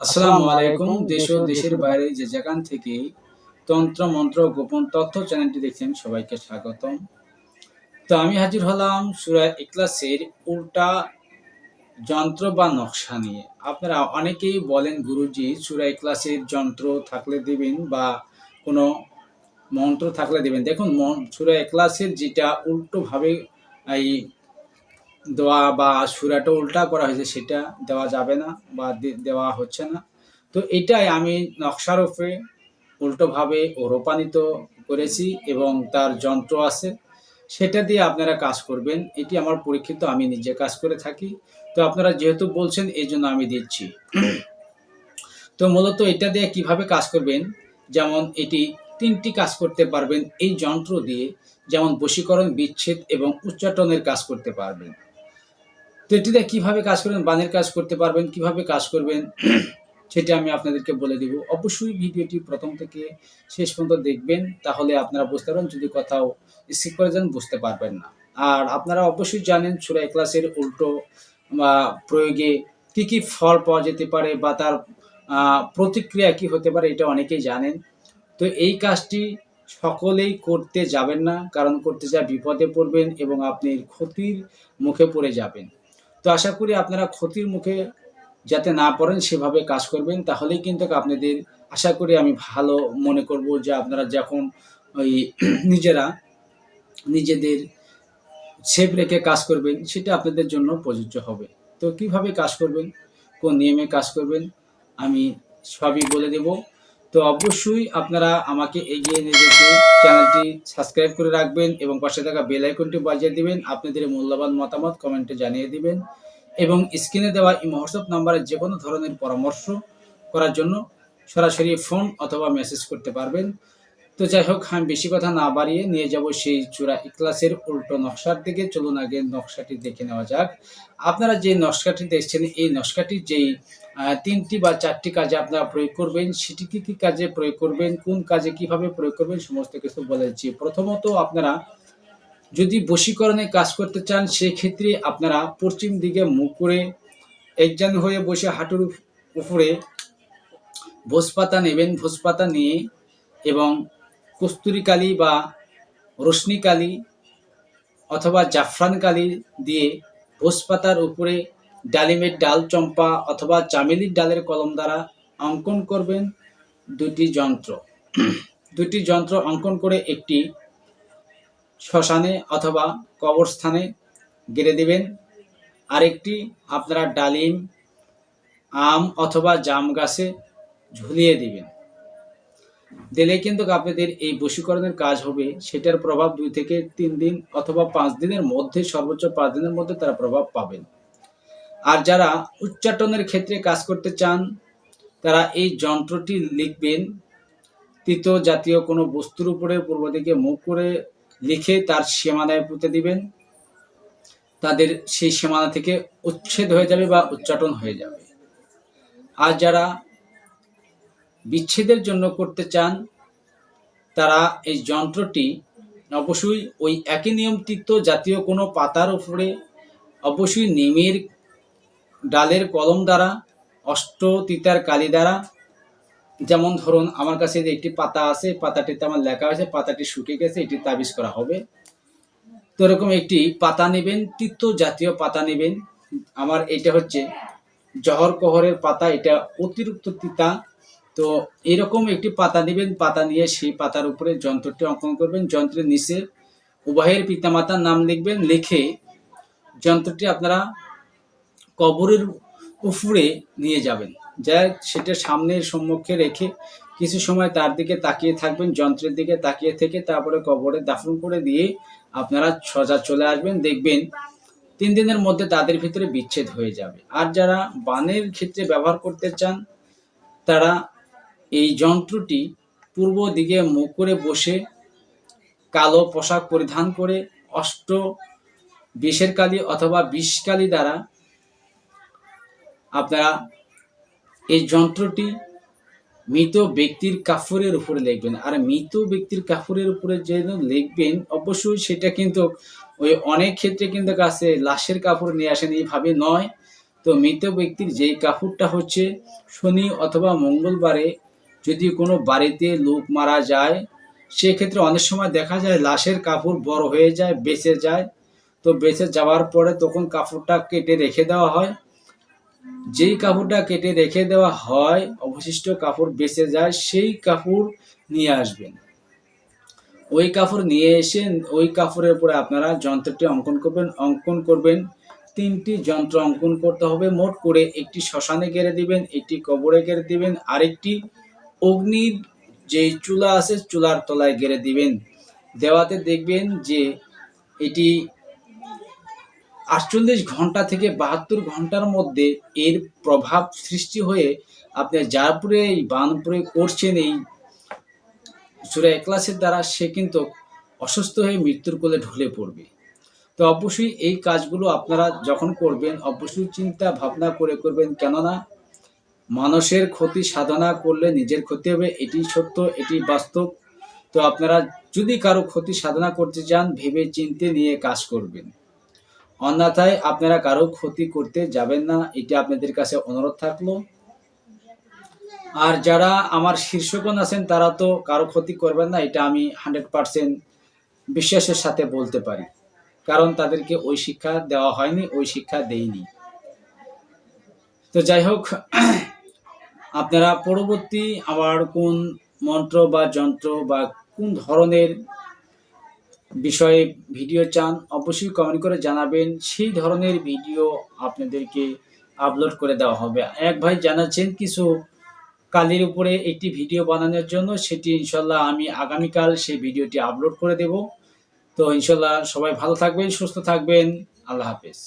আসসালামু আলাইকুম দেশ ও দেশের বাইরে যে যেখান থেকে তন্ত্র মন্ত্র গোপন তথ্য চ্যানেলটি দেখছেন সবাইকে স্বাগতম। তো আমি হাজির হলাম সুরা ইকলাসের উল্টা যন্ত্র বা নকশা নিয়ে। আপনারা অনেকেই বলেন গুরুজি সুরা ইকলাসের যন্ত্র থাকলে দিবেন বা কোনো মন্ত্র থাকলে দিবেন। দেখুন সুরা ইকলাসের যেটা উল্টোভাবে এই দেওয়া বা সুরাটা উল্টা করা হয়েছে, সেটা দেওয়া যাবে না বা দেওয়া হচ্ছে না। তো এটাই আমি নকশার উপরে উল্টোভাবে ও রূপান্তরিত করেছি এবং তার যন্ত্র আছে। সেটা দিয়ে আপনারা কাজ করবেন। এটি আমার পরীক্ষিত, আমি নিজে কাজ করে থাকি। তো আপনারা যেহেতু বলছেন, এই জন্য আমি দিচ্ছি। তো মূলত এটা দিয়ে কীভাবে কাজ করবেন? যেমন এটি তিনটি কাজ করতে পারবেন। এই যন্ত্র দিয়ে যেমন বশীকরণ, বিচ্ছেদ এবং উচ্চাটনের কাজ করতে পারবেন। তো এটিতে কীভাবে কাজ করবেন বানের কাজ করতে পারবেন, কীভাবে কাজ করবেন, সেটা আমি আপনাদেরকে বলে দিব। অবশ্যই ভিডিওটি প্রথম থেকে শেষ পর্যন্ত দেখবেন, তাহলে আপনারা বুঝতে পারবেন, যদি কোথাও স্কিপ করে যান, বুঝতে পারবেন না। আর আপনারা অবশ্যই জানেন সুরাই ক্লাসের উল্টো, বা প্রয়োগে কি কি ফল পাওয়া যেতে পারে, বা তার প্রতিক্রিয়া কি হতে পারে, এটা অনেকেই জানেন। তো এই কাজটি সকলেই করতে যাবেন না, কারণ করতে যা বিপদে পড়বেন এবং আপনি ক্ষতির মুখে পড়ে যাবেন। তো আশা করি আপনারা ক্ষতির মুখে যাতে না পড়েন, সেভাবে কাজ করবেন। তাহলেই কিন্তু আপনাদের আশা করি আমি ভালো মনে করব যে আপনারা যখন ওই নিজেরা নিজেদের সেভ রেখে কাজ করবেন, সেটা আপনাদের জন্য প্রযোজ্য হবে। তো কীভাবে কাজ করবেন, কোন নিয়মে কাজ করবেন, আমি সবই বলে দেব। তো অবশ্যই আপনারা আমাকে এগিয়ে নিয়ে যেতে চ্যানেলটি সাবস্ক্রাইব করে রাখবেন এবং পাশে থাকা বেল আইকনটি বাজিয়ে দিবেন। আপনাদের মূল্যবান মতামত কমেন্টে জানিয়ে দিবেন এবং স্ক্রিনে দেওয়া এই হোয়াটসঅ্যাপ নাম্বারে যে কোনো ধরনের পরামর্শ করার জন্য সরাসরি ফোন অথবা মেসেজ করতে পারবেন। তো যাই হোক, আমি বেশি কথা না বাড়িয়ে নিয়ে যাব সেই চূড়া ইকলাসের উল্টো নকশার দিকে। চলুন আগে নকশাটি দেখে নেওয়া যাক। আপনারা যে নকশাটি দেখছেন এই নকশাটির যেই তিনটি বা চারটি কাজে আপনারা প্রয়োগ করবেন সেটি কি কি কাজে প্রয়োগ করবেন, কোন কাজে কীভাবে প্রয়োগ করবেন, সমস্ত কিছু বলেছি প্রথমত আপনারা যদি বশীকরণে কাজ করতে চান, সেক্ষেত্রে আপনারা পশ্চিম দিকে মুখ করে একজন হয়ে বসে হাঁটুর উপ- উপরে ভোজপাতা নেবেন। ভোজপাতা নিয়ে এবং কস্তুরি কালি বা রশ্মি কালি অথবা জাফরান কালি দিয়ে ভোজপাতার উপরে ডালিমের ডাল চম্পা অথবা চামেলির ডালের কলম দ্বারা অঙ্কন করবেন দুটি যন্ত্র। দুটি যন্ত্র অঙ্কন করে একটি শ্মশানে অথবা কবরস্থানে গেড়ে দেবেন। আরেকটি আপনারা ডালিম, আম অথবা জাম গাছে ঝুলিয়ে দিবেন। দিলে কিন্তু আপনাদের এই বশীকরণের কাজ হবে, সেটার প্রভাব দুই থেকে তিন দিন অথবা পাঁচ দিনের মধ্যে, সর্বোচ্চ পাঁচ দিনের মধ্যে তারা প্রভাব পাবেন। আর যারা উচ্চাটনের ক্ষেত্রে কাজ করতে চান, তারা এই যন্ত্রটি লিখবেন। তিতো জাতীয় কোনো বস্তুর উপরে পূর্ব দিকে মুখ করে লিখে তার সীমানায় পুঁতে দিবেন। তাদের সেই সীমানা থেকে উচ্ছেদ হয়ে যাবে বা উচ্চাটন হয়ে যাবে। আর যারা বিচ্ছেদের জন্য করতে চান, তারা এই যন্ত্রটি অবশ্যই ওই একই নিয়ম তিক্ত জাতীয় কোনো পাতার উপরে অবশ্যই নিমের ডালের কলম দ্বারা, অষ্ট তিতার কালি দ্বারা। যেমন ধরুন, আমার কাছে যে একটি পাতা আছে, পাতাটিতে আমার লেখা আছে পাতাটি শুকিয়ে গেছে, এটি তাবিজ করা হবে। তো এরকম একটি পাতা নেবেন তিক্ত জাতীয় পাতা নেবেন। আমার এটা হচ্ছে জহর কহরের পাতা, এটা অতিরিক্ত তিতা। তো এরকম একটি পাতা নেবেন, পাতা নিয়ে সেই পাতার উপরে যন্ত্রটি অঙ্কন করবেন, যন্ত্রের নিচে উভয়ের পিতামাতার নাম লিখবেন, লিখে যন্ত্রটি আপনারা কবরের উপরে নিয়ে যাবেন। যা সেটা সামনের সম্মুখে রেখে কিছু সময় তার দিকে তাকিয়ে থাকবেন, যন্ত্রের দিকে তাকিয়ে থেকে তারপরে কবরে দাফন করে দিয়ে আপনারা সজা চলে আসবেন। দেখবেন তিন দিনের মধ্যে তাদের ভিতরে বিচ্ছেদ হয়ে যাবে। আর যারা বানের ক্ষেত্রে ব্যবহার করতে চান, তারা এই যন্ত্রটি পূর্ব দিকে মুখ করে বসে কালো পোশাক পরিধান করে অষ্ট বিষের কালি অথবা বিষকালি দ্বারা আপনারা এই যন্ত্রটি মৃত ব্যক্তির কাফরের উপরে লিখবেন। আর মৃত ব্যক্তির কাফরের উপরে যে লিখবেন, অবশ্যই সেটা কিন্তু ওই অনেক ক্ষেত্রে কিন্তু কাছে লাশের কাপড় নিয়ে আসেন এইভাবে নয়। তো মৃত ব্যক্তির যেই কাপড়টা হচ্ছে শনি অথবা মঙ্গলবারে যদি কোনো বাড়িতে লোক মারা যায়, সেক্ষেত্রে অনেক সময় দেখা যায় লাশের কাপড় বড় হয়ে যায়, বেঁচে যায়। তো বেঁচে যাওয়ার পরে তখন কাপড়টা কেটে রেখে দেওয়া হয়। যেই কাপড়টা কেটে রেখে দেওয়া হয়, অবশিষ্ট কাপড় বেঁচে যায়, সেই কাপড় নিয়ে আসবেন। ওই কাপড় নিয়ে এসে ওই কাপড়ের উপরে আপনারা যন্ত্রটি অঙ্কন করবেন। অঙ্কন করবেন, তিনটি যন্ত্র অঙ্কন করতে হবে। মোট করে একটি শ্মশানে গেড়ে দিবেন, একটি কবরে গেড়ে দিবেন, আরেকটি অগ্নির যে চুলা আছে, চুলার তলায় গেড়ে দিবেন। দেওয়াতে দেখবেন যে এটি আটচল্লিশ ঘণ্টা থেকে বাহাত্তর ঘণ্টার মধ্যে এর প্রভাব সৃষ্টি হয়ে আপনি যারপুরে এই বানপুরে করছেন এই সুরা একলাসের দ্বারা সে কিন্তু অসুস্থ হয়ে মৃত্যুর কোলে ঢলে পড়বে। তো অবশ্যই এই কাজগুলো আপনারা যখন করবেন, অবশ্যই চিন্তা ভাবনা করে করবেন। কেননা মানুষের ক্ষতি সাধনা করলে নিজের ক্ষতি হবে, এটি সত্য, এটি বাস্তব। তো আপনারা যদি কারও ক্ষতি সাধনা করতে চান ভেবে চিন্তে নিয়ে কাজ করবেন। অন্যথায় আপনারা কারও ক্ষতি করতে যাবেন না। এটি আপনাদের কাছে অনুরোধ থাকল। আর যারা আমার শীর্ষগণ আছেন, তারা তো কারও ক্ষতি করবেন না, এটা আমি হান্ড্রেড পার্সেন্ট বিশ্বাসের সাথে বলতে পারি। কারণ তাদেরকে ওই শিক্ষা দেওয়া হয়নি, ওই শিক্ষা দেইনি। তো যাই হোক, আপনারা পরবর্তী আবার কোন মন্ত্র বা যন্ত্র বা কোন ধরনের বিষয়ে ভিডিও চান, অবশ্যই কমেন্ট করে জানাবেন। সেই ধরনের ভিডিও আপনাদেরকে আপলোড করে দেওয়া হবে। এক ভাই জানাচ্ছেন, কিছু কালির উপরে একটি ভিডিও বানানোর জন্য সেটি ইনশাল্লাহ আমি আগামীকাল সেই ভিডিওটি আপলোড করে দেব। তো ইনশাল্লাহ সবাই ভালো থাকবেন, সুস্থ থাকবেন। আল্লাহ হাফেজ।